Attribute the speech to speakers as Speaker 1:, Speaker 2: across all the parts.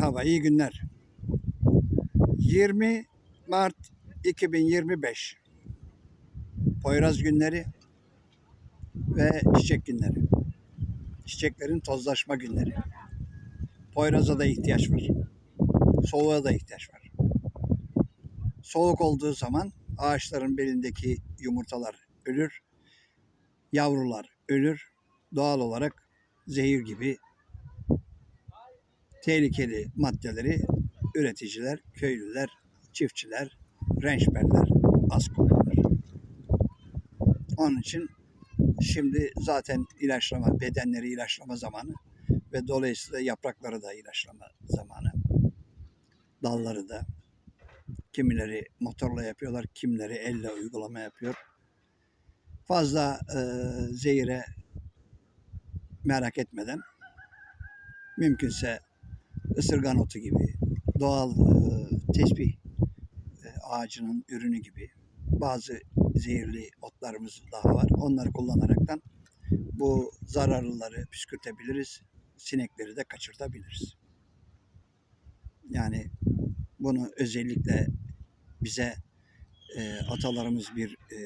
Speaker 1: Merhaba, iyi günler. 20 Mart 2025 Poyraz günleri ve çiçek günleri. Çiçeklerin tozlaşma günleri. Poyraz'a da ihtiyaç var. Soğuğa da ihtiyaç var. Soğuk olduğu zaman ağaçların belindeki yumurtalar ölür, yavrular ölür. Doğal olarak zehir gibi tehlikeli maddeleri üreticiler, köylüler, çiftçiler, rençberler az kullanır. Onun için şimdi zaten ilaçlama, bedenleri ilaçlama zamanı ve dolayısıyla yaprakları da ilaçlama zamanı. Dalları da kimileri motorla yapıyorlar, kimileri elle uygulama yapıyor. Fazla e, zehire merak etmeden mümkünse ısırgan otu gibi, doğal e, tesbih e, ağacının ürünü gibi bazı zehirli otlarımız daha var. Onları kullanaraktan bu zararlıları püskürtebiliriz, sinekleri de kaçırtabiliriz. Yani bunu özellikle bize e, atalarımız bir e,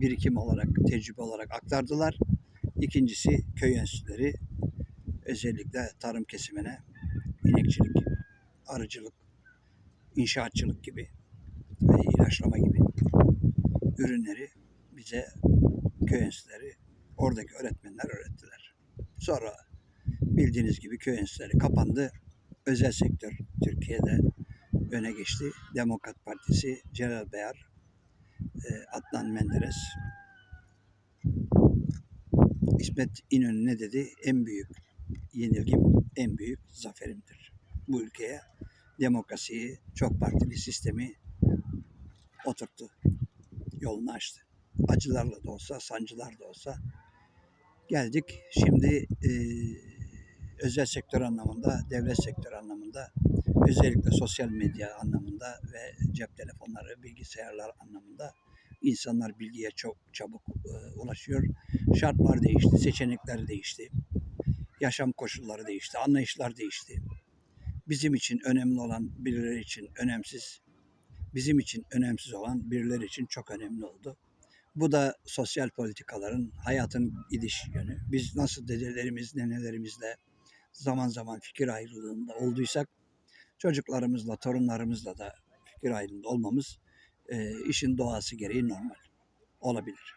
Speaker 1: birikim olarak, tecrübe olarak aktardılar. İkincisi köy enstitüleri özellikle tarım kesimine inekçilik, arıcılık, inşaatçılık gibi ve ilaçlama gibi ürünleri bize köy enstitüleri, oradaki öğretmenler öğrettiler. Sonra bildiğiniz gibi köy enstitüleri kapandı. Özel sektör Türkiye'de öne geçti. Demokrat Partisi, Celal Beyar, e, Adnan Menderes, İsmet İnönü ne dedi? En büyük yenilgim, en büyük zaferimdir. Bu ülkeye demokrasiyi, çok partili sistemi oturttu. Yolunu açtı. Acılarla da olsa, sancılar da olsa geldik. Şimdi e, özel sektör anlamında, devlet sektör anlamında, özellikle sosyal medya anlamında ve cep telefonları, bilgisayarlar anlamında insanlar bilgiye çok çabuk e, ulaşıyor. Şartlar değişti, seçenekler değişti. Yaşam koşulları değişti, anlayışlar değişti. Bizim için önemli olan birileri için önemsiz, bizim için önemsiz olan birileri için çok önemli oldu. Bu da sosyal politikaların, hayatın gidiş yönü. Biz nasıl dedelerimiz, nenelerimizle zaman zaman fikir ayrılığında olduysak, çocuklarımızla, torunlarımızla da fikir ayrılığında olmamız e, işin doğası gereği normal olabilir.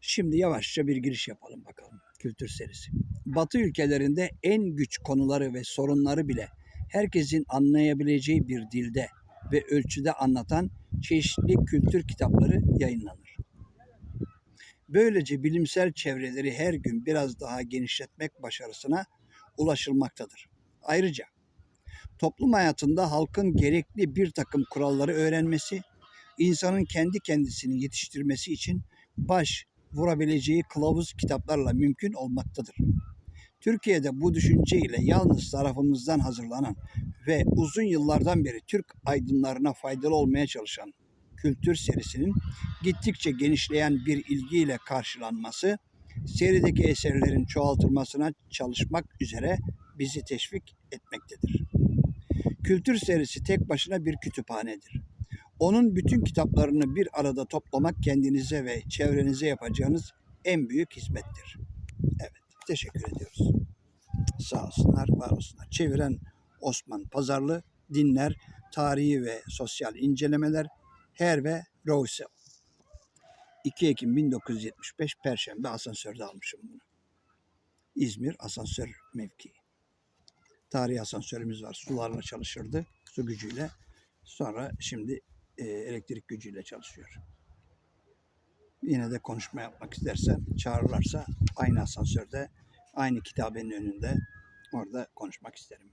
Speaker 1: Şimdi yavaşça bir giriş yapalım bakalım kültür serisi. Batı ülkelerinde en güç konuları ve sorunları bile herkesin anlayabileceği bir dilde ve ölçüde anlatan çeşitli kültür kitapları yayınlanır. Böylece bilimsel çevreleri her gün biraz daha genişletmek başarısına ulaşılmaktadır. Ayrıca toplum hayatında halkın gerekli bir takım kuralları öğrenmesi, insanın kendi kendisini yetiştirmesi için baş vurabileceği kılavuz kitaplarla mümkün olmaktadır. Türkiye'de bu düşünce ile yalnız tarafımızdan hazırlanan ve uzun yıllardan beri Türk aydınlarına faydalı olmaya çalışan kültür serisinin gittikçe genişleyen bir ilgiyle karşılanması, serideki eserlerin çoğaltılmasına çalışmak üzere bizi teşvik etmektedir. Kültür serisi tek başına bir kütüphanedir. Onun bütün kitaplarını bir arada toplamak kendinize ve çevrenize yapacağınız en büyük hizmettir. Evet, teşekkür ediyoruz. Sağ olsunlar, var olsunlar. Çeviren Osman Pazarlı, dinler, tarihi ve sosyal incelemeler, Her ve Rousseau. 2 Ekim 1975 Perşembe asansörde almışım bunu. İzmir asansör mevkii. Tarihi asansörümüz var. Sularla çalışırdı. Su gücüyle. Sonra şimdi e, elektrik gücüyle çalışıyor. Yine de konuşma yapmak istersen çağırırlarsa aynı asansörde, aynı kitabenin önünde orada konuşmak isterim.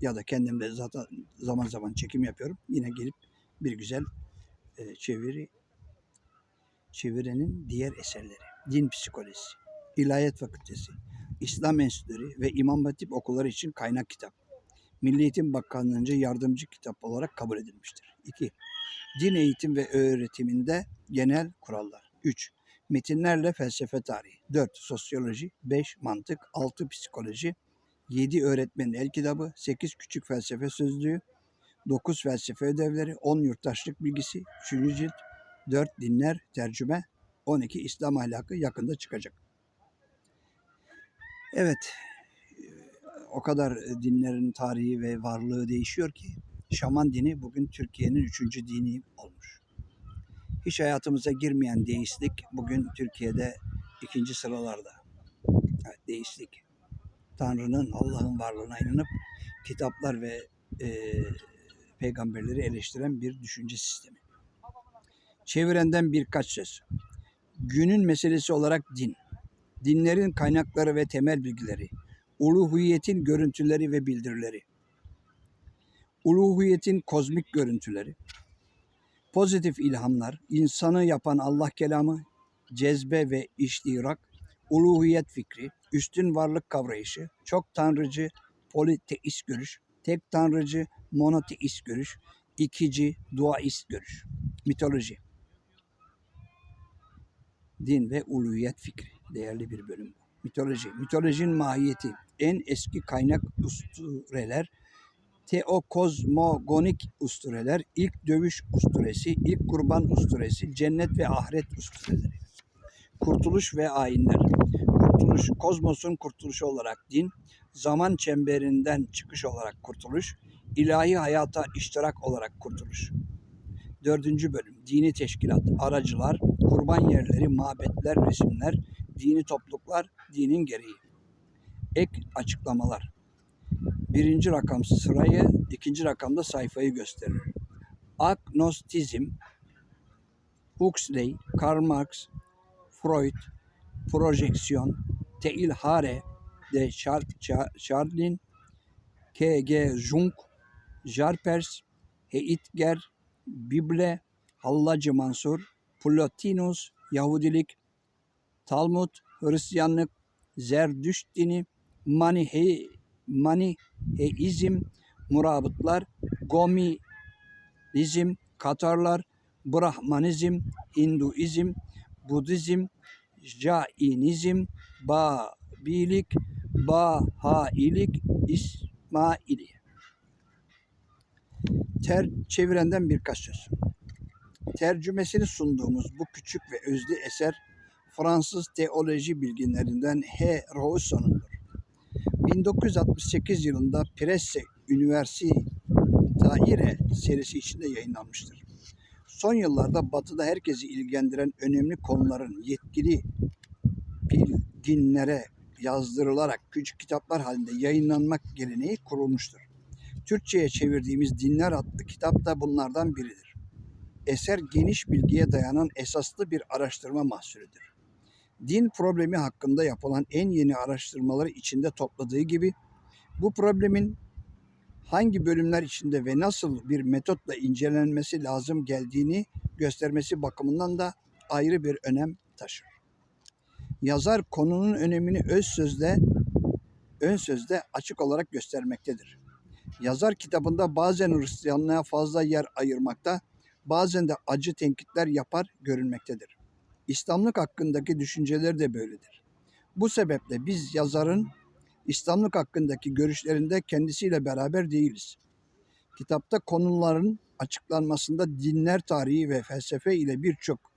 Speaker 1: Ya da kendim de zaten zaman zaman çekim yapıyorum. Yine gelip bir güzel e, çeviri çevirenin diğer eserleri. Din psikolojisi, İlahiyat Fakültesi, İslam Enstitüleri ve İmam Hatip okulları için kaynak kitap. Milli Eğitim Bakanlığı'nca yardımcı kitap olarak kabul edilmiştir. 2. Din eğitim ve öğretiminde genel kurallar. 3. Metinlerle felsefe tarihi. 4. Sosyoloji. 5. Mantık. 6. Psikoloji. 7 öğretmenin el kitabı, 8 küçük felsefe sözlüğü, 9 felsefe ödevleri, 10 yurttaşlık bilgisi, 3. cilt, 4 dinler, tercüme, 12 İslam ahlakı yakında çıkacak. Evet, o kadar dinlerin tarihi ve varlığı değişiyor ki şaman dini bugün Türkiye'nin üçüncü dini olmuş. Hiç hayatımıza girmeyen deistlik bugün Türkiye'de ikinci sıralarda. Evet, deistlik. Tanrı'nın, Allah'ın varlığına inanıp kitaplar ve e, peygamberleri eleştiren bir düşünce sistemi. Çevirenden birkaç söz. Günün meselesi olarak din. Dinlerin kaynakları ve temel bilgileri. Uluhiyetin görüntüleri ve bildirileri. Uluhiyetin kozmik görüntüleri. Pozitif ilhamlar, insanı yapan Allah kelamı, cezbe ve iştirak, uluhiyet fikri, üstün varlık kavrayışı, çok tanrıcı, politeist görüş, tek tanrıcı, monoteist görüş, ikici, duaist görüş, mitoloji, din ve uluhiyet fikri değerli bir bölüm. Mitoloji, mitolojinin mahiyeti, en eski kaynak ustureler, teokozmogonik ustureler, ilk dövüş usturesi, ilk kurban usturesi, cennet ve ahiret ustureleri. Kurtuluş ve ayinler. Kurtuluş, kozmosun kurtuluşu olarak din, zaman çemberinden çıkış olarak kurtuluş, ilahi hayata iştirak olarak kurtuluş. Dördüncü bölüm, dini teşkilat, aracılar, kurban yerleri, mabetler, resimler, dini topluluklar, dinin gereği. Ek açıklamalar. Birinci rakam sırayı, ikinci rakamda sayfayı gösterir. Agnostizm, Huxley, Karl Marx, Freud, projeksiyon, teilhare de Char- Char- Charlin, K.G. Jung, Jarpers, Heitger, Bible, Hallacı Mansur, Plotinus, Yahudilik, Talmud, Hristiyanlık, Zerdüşt dini, Manihe, Maniheizm, Murabıtlar, Gomilizm, Katarlar, Brahmanizm, Hinduizm, Budizm, Jainizm, Babilik, Bahailik, İsmaili. Ter çevirenden birkaç söz. Tercümesini sunduğumuz bu küçük ve özlü eser Fransız teoloji bilginlerinden H. Rawson'undur. 1968 yılında Presse Universitaire serisi içinde yayınlanmıştır. Son yıllarda Batı'da herkesi ilgilendiren önemli konuların yetkili bilginlere yazdırılarak küçük kitaplar halinde yayınlanmak geleneği kurulmuştur. Türkçe'ye çevirdiğimiz Dinler adlı kitap da bunlardan biridir. Eser geniş bilgiye dayanan esaslı bir araştırma mahsulüdür. Din problemi hakkında yapılan en yeni araştırmaları içinde topladığı gibi bu problemin hangi bölümler içinde ve nasıl bir metotla incelenmesi lazım geldiğini göstermesi bakımından da ayrı bir önem taşır. Yazar konunun önemini öz sözde ön sözde açık olarak göstermektedir. Yazar kitabında bazen Hristiyanlığa fazla yer ayırmakta, bazen de acı tenkitler yapar görünmektedir. İslamlık hakkındaki düşünceleri de böyledir. Bu sebeple biz yazarın İslamlık hakkındaki görüşlerinde kendisiyle beraber değiliz. Kitapta konuların açıklanmasında dinler tarihi ve felsefe ile birçok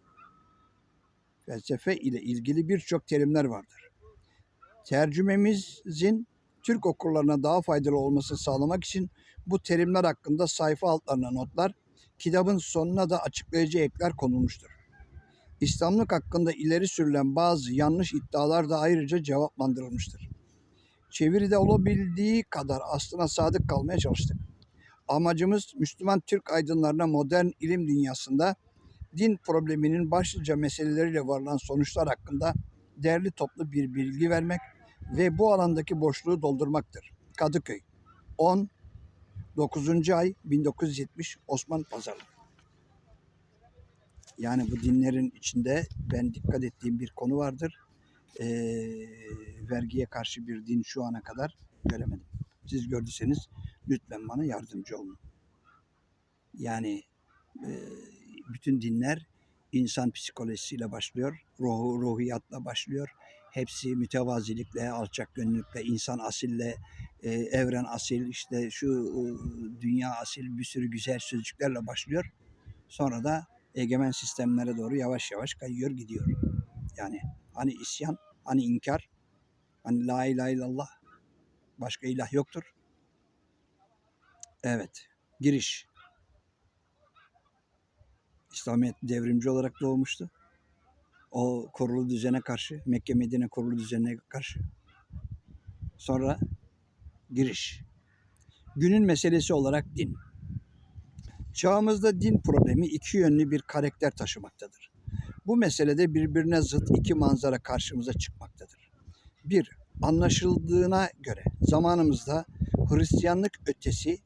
Speaker 1: felsefe ile ilgili birçok terimler vardır. Tercümemizin Türk okurlarına daha faydalı olması sağlamak için bu terimler hakkında sayfa altlarına notlar, kitabın sonuna da açıklayıcı ekler konulmuştur. İslamlık hakkında ileri sürülen bazı yanlış iddialar da ayrıca cevaplandırılmıştır. Çeviride olabildiği kadar aslına sadık kalmaya çalıştık. Amacımız Müslüman Türk aydınlarına modern ilim dünyasında din probleminin başlıca meseleleriyle varılan sonuçlar hakkında değerli toplu bir bilgi vermek ve bu alandaki boşluğu doldurmaktır. Kadıköy 10 9. ay 1970 Osman Pazarlı. Yani bu dinlerin içinde ben dikkat ettiğim bir konu vardır. Ee, vergiye karşı bir din şu ana kadar göremedim. Siz gördüyseniz lütfen bana yardımcı olun. Yani e, bütün dinler insan psikolojisiyle başlıyor, ruhu, ruhiyatla başlıyor. Hepsi mütevazilikle, alçak gönüllükle, insan asille, e, evren asil, işte şu e, dünya asil bir sürü güzel sözcüklerle başlıyor. Sonra da egemen sistemlere doğru yavaş yavaş kayıyor gidiyor. Yani hani isyan, hani inkar, hani la ilahe illallah, başka ilah yoktur. Evet, giriş. İslamiyet devrimci olarak doğmuştu. O kurulu düzene karşı, Mekke Medine kurulu düzenine karşı. Sonra giriş. Günün meselesi olarak din. Çağımızda din problemi iki yönlü bir karakter taşımaktadır. Bu meselede birbirine zıt iki manzara karşımıza çıkmaktadır. Bir, anlaşıldığına göre zamanımızda Hristiyanlık ötesi,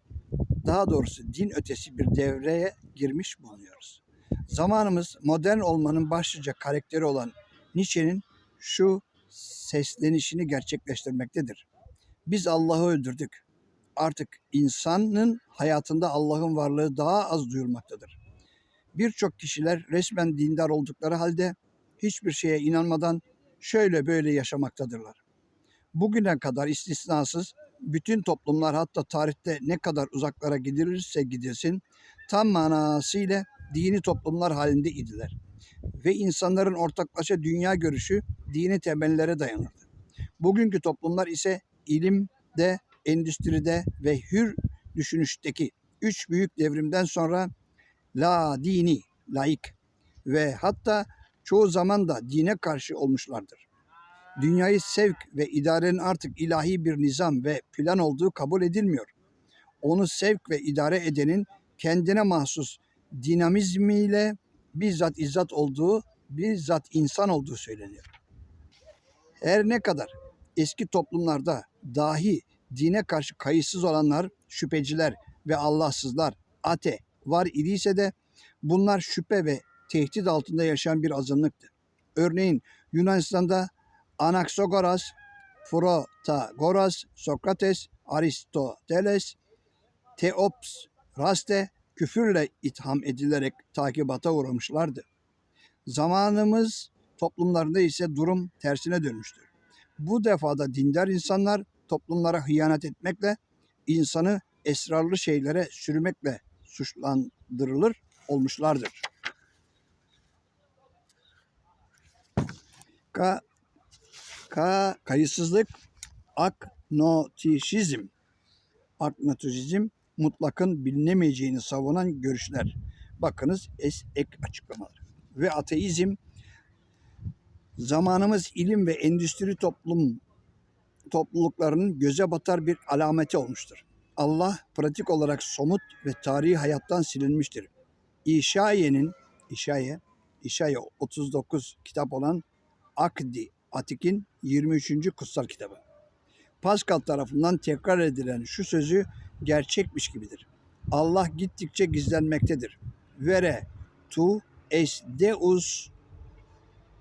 Speaker 1: daha doğrusu din ötesi bir devreye girmiş bulunuyoruz. Zamanımız modern olmanın başlıca karakteri olan Nietzsche'nin şu seslenişini gerçekleştirmektedir. Biz Allah'ı öldürdük. Artık insanın hayatında Allah'ın varlığı daha az duyulmaktadır. Birçok kişiler resmen dindar oldukları halde hiçbir şeye inanmadan şöyle böyle yaşamaktadırlar. Bugüne kadar istisnasız bütün toplumlar hatta tarihte ne kadar uzaklara gidilirse gidilsin tam manasıyla dini toplumlar halinde idiler. Ve insanların ortaklaşa dünya görüşü dini temellere dayanırdı. Bugünkü toplumlar ise ilimde, endüstride ve hür düşünüşteki üç büyük devrimden sonra la dini, laik ve hatta çoğu zaman da dine karşı olmuşlardır. Dünyayı sevk ve idarenin artık ilahi bir nizam ve plan olduğu kabul edilmiyor. Onu sevk ve idare edenin kendine mahsus dinamizmiyle bizzat izzat olduğu, bizzat insan olduğu söyleniyor. Her ne kadar eski toplumlarda dahi dine karşı kayıtsız olanlar, şüpheciler ve Allahsızlar, ate var idiyse de bunlar şüphe ve tehdit altında yaşayan bir azınlıktı. Örneğin Yunanistan'da Anaxagoras, Protagoras, Sokrates, Aristoteles, Teops, Raste küfürle itham edilerek takibata uğramışlardı. Zamanımız toplumlarında ise durum tersine dönmüştür. Bu defada dindar insanlar toplumlara hıyanet etmekle, insanı esrarlı şeylere sürmekle suçlandırılır olmuşlardır. Ka, ka kayıtsızlık, agnotizm, agnotizm mutlakın bilinemeyeceğini savunan görüşler. Bakınız es ek açıklamalar. Ve ateizm zamanımız ilim ve endüstri toplum topluluklarının göze batar bir alameti olmuştur. Allah pratik olarak somut ve tarihi hayattan silinmiştir. İşaye'nin İşaye, İşaye 39 kitap olan Akdi Atik'in 23. kutsal kitabı. Pascal tarafından tekrar edilen şu sözü gerçekmiş gibidir. Allah gittikçe gizlenmektedir. Vere tu es deus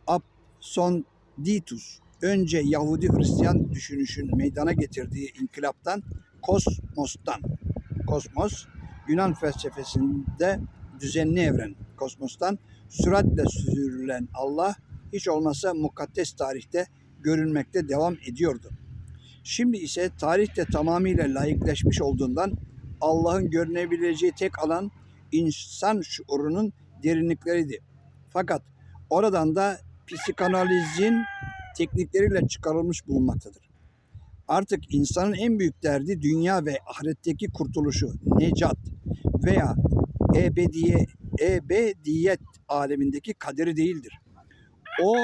Speaker 1: absonditus. Önce Yahudi Hristiyan düşünüşün meydana getirdiği inkılaptan kosmostan. Kosmos Yunan felsefesinde düzenli evren kosmostan süratle süzülen Allah hiç olmazsa mukaddes tarihte görünmekte devam ediyordu. Şimdi ise tarihte tamamıyla layıkleşmiş olduğundan Allah'ın görünebileceği tek alan insan şuurunun derinlikleriydi. Fakat oradan da psikanalizin teknikleriyle çıkarılmış bulunmaktadır. Artık insanın en büyük derdi dünya ve ahiretteki kurtuluşu, necat veya ebediye, ebediyet alemindeki kaderi değildir. O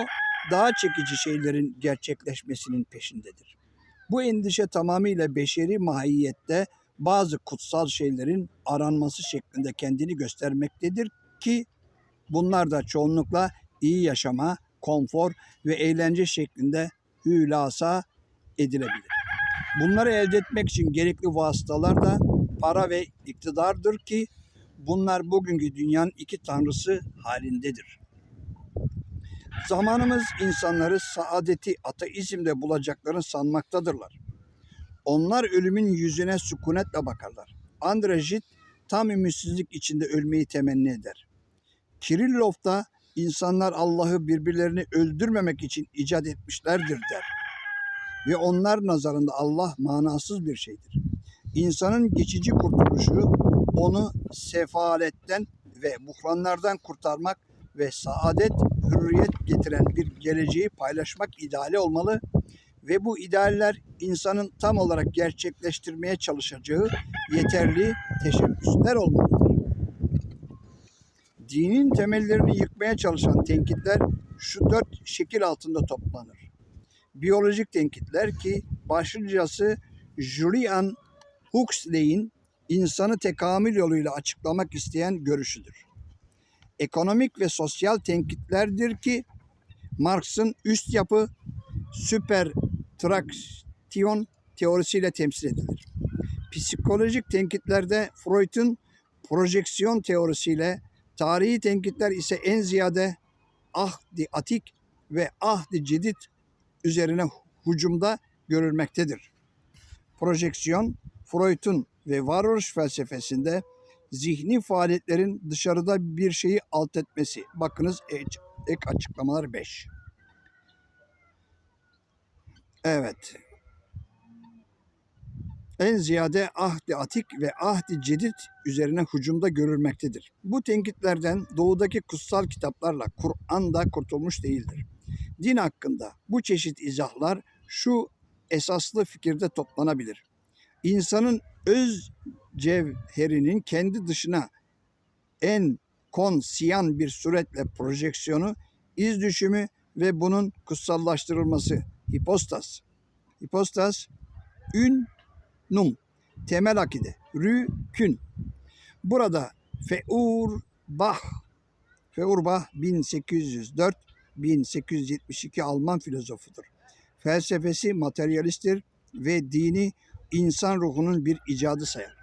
Speaker 1: daha çekici şeylerin gerçekleşmesinin peşindedir. Bu endişe tamamıyla beşeri mahiyette bazı kutsal şeylerin aranması şeklinde kendini göstermektedir ki bunlar da çoğunlukla iyi yaşama, konfor ve eğlence şeklinde hülasa edilebilir. Bunları elde etmek için gerekli vasıtalar da para ve iktidardır ki bunlar bugünkü dünyanın iki tanrısı halindedir. Zamanımız insanları saadeti ateizmde bulacaklarını sanmaktadırlar. Onlar ölümün yüzüne sükunetle bakarlar. Andrejit tam ümitsizlik içinde ölmeyi temenni eder. Kirillov da insanlar Allah'ı birbirlerini öldürmemek için icat etmişlerdir der. ve onlar nazarında Allah manasız bir şeydir. İnsanın geçici kurtuluşu onu sefaletten ve buhranlardan kurtarmak ve saadet, hürriyet getiren bir geleceği paylaşmak ideali olmalı ve bu idealler insanın tam olarak gerçekleştirmeye çalışacağı yeterli teşebbüsler olmalıdır. Dinin temellerini yıkmaya çalışan tenkitler şu dört şekil altında toplanır. Biyolojik tenkitler ki başlıcası Julian Huxley'in insanı tekamül yoluyla açıklamak isteyen görüşüdür. Ekonomik ve sosyal tenkitlerdir ki Marx'ın üst yapı süpertraksiyon teorisiyle temsil edilir. Psikolojik tenkitlerde Freud'un projeksiyon teorisiyle, tarihi tenkitler ise en ziyade ahdi atik ve ahdi cedid üzerine hücumda görülmektedir. Projeksiyon, Freud'un ve varoluş felsefesinde zihni faaliyetlerin dışarıda bir şeyi alt etmesi. Bakınız ek açıklamalar 5. Evet. En ziyade ahdi atik ve ahdi cedid üzerine hücumda görülmektedir. Bu tenkitlerden doğudaki kutsal kitaplarla Kur'an da kurtulmuş değildir. Din hakkında bu çeşit izahlar şu esaslı fikirde toplanabilir. İnsanın öz cevherinin kendi dışına en konsiyan bir suretle projeksiyonu, iz düşümü ve bunun kutsallaştırılması. Hipostas. Hipostas, ün, num. Temel akide. Rü, kün. Burada Feur Bach, Feur Bach 1804-1872 Alman filozofudur. Felsefesi materyalisttir ve dini insan ruhunun bir icadı sayar.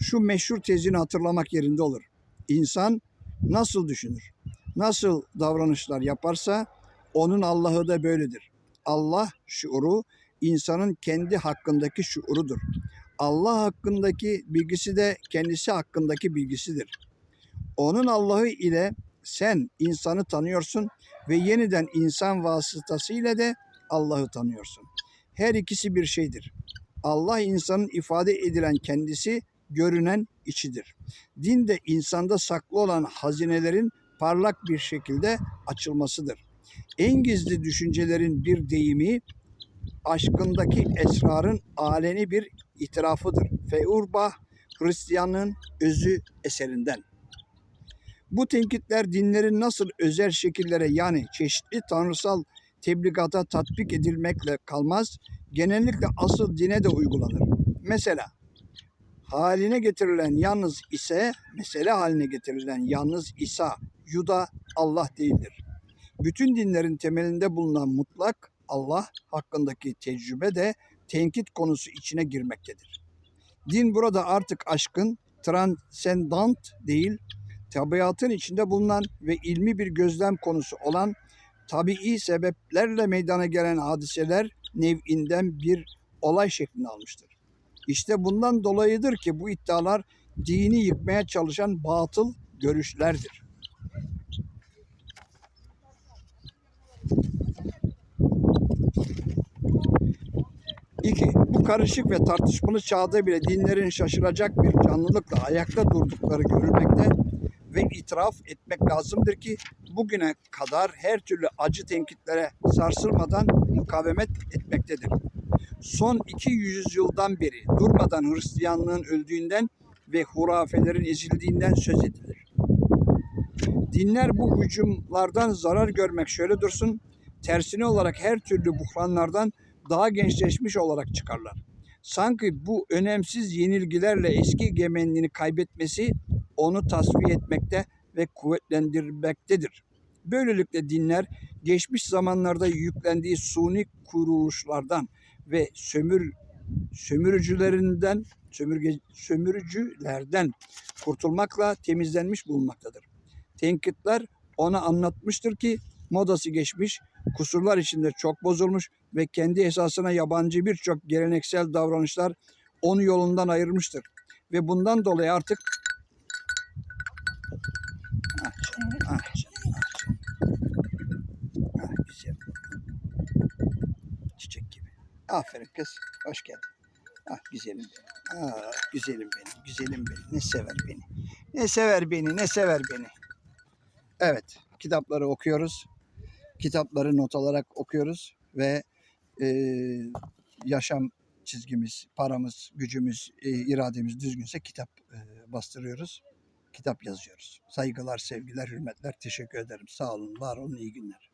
Speaker 1: Şu meşhur tezini hatırlamak yerinde olur. İnsan nasıl düşünür, nasıl davranışlar yaparsa onun Allah'ı da böyledir. Allah şuuru insanın kendi hakkındaki şuurudur. Allah hakkındaki bilgisi de kendisi hakkındaki bilgisidir. Onun Allah'ı ile sen insanı tanıyorsun ve yeniden insan vasıtasıyla de Allah'ı tanıyorsun. Her ikisi bir şeydir. Allah insanın ifade edilen kendisi, görünen içidir. Din de insanda saklı olan hazinelerin parlak bir şekilde açılmasıdır. En gizli düşüncelerin bir deyimi, aşkındaki esrarın aleni bir itirafıdır. Feurbach, Hristiyanlığın özü eserinden. Bu tenkitler dinlerin nasıl özel şekillere yani çeşitli tanrısal tebligata tatbik edilmekle kalmaz, genellikle asıl dine de uygulanır. Mesela haline getirilen yalnız ise, mesele haline getirilen yalnız İsa, Yuda Allah değildir. Bütün dinlerin temelinde bulunan mutlak Allah hakkındaki tecrübe de tenkit konusu içine girmektedir. Din burada artık aşkın transcendant değil, tabiatın içinde bulunan ve ilmi bir gözlem konusu olan tabii sebeplerle meydana gelen hadiseler nev'inden bir olay şeklini almıştır. İşte bundan dolayıdır ki bu iddialar dini yıkmaya çalışan batıl görüşlerdir. İki, bu karışık ve tartışmalı çağda bile dinlerin şaşıracak bir canlılıkla ayakta durdukları görülmekte ve itiraf etmek lazımdır ki bugüne kadar her türlü acı tenkitlere sarsılmadan mukavemet etmektedir. Son iki yüzyıldan beri durmadan Hristiyanlığın öldüğünden ve hurafelerin ezildiğinden söz edilir. Dinler bu hücumlardan zarar görmek şöyle dursun, tersine olarak her türlü buhranlardan daha gençleşmiş olarak çıkarlar. Sanki bu önemsiz yenilgilerle eski gemenliğini kaybetmesi onu tasfiye etmekte ve kuvvetlendirmektedir. Böylelikle dinler geçmiş zamanlarda yüklendiği suni kuruluşlardan ve sömür sömürücülerinden sömürge, sömürücülerden kurtulmakla temizlenmiş bulunmaktadır. Tenkitler ona anlatmıştır ki modası geçmiş, kusurlar içinde çok bozulmuş ve kendi esasına yabancı birçok geleneksel davranışlar onu yolundan ayırmıştır. Ve bundan dolayı artık. Çiçek. gibi. Aferin kız. Hoş geldin. Ah güzelim benim. Ah güzelim benim. Güzelim benim. Ne sever beni. Ne sever beni. Ne sever beni. Evet. Kitapları okuyoruz. Kitapları not alarak okuyoruz ve e, yaşam çizgimiz, paramız, gücümüz, e, irademiz düzgünse kitap e, bastırıyoruz. Kitap yazıyoruz. Saygılar, sevgiler, hürmetler. Teşekkür ederim. Sağ olun, var olun, iyi günler.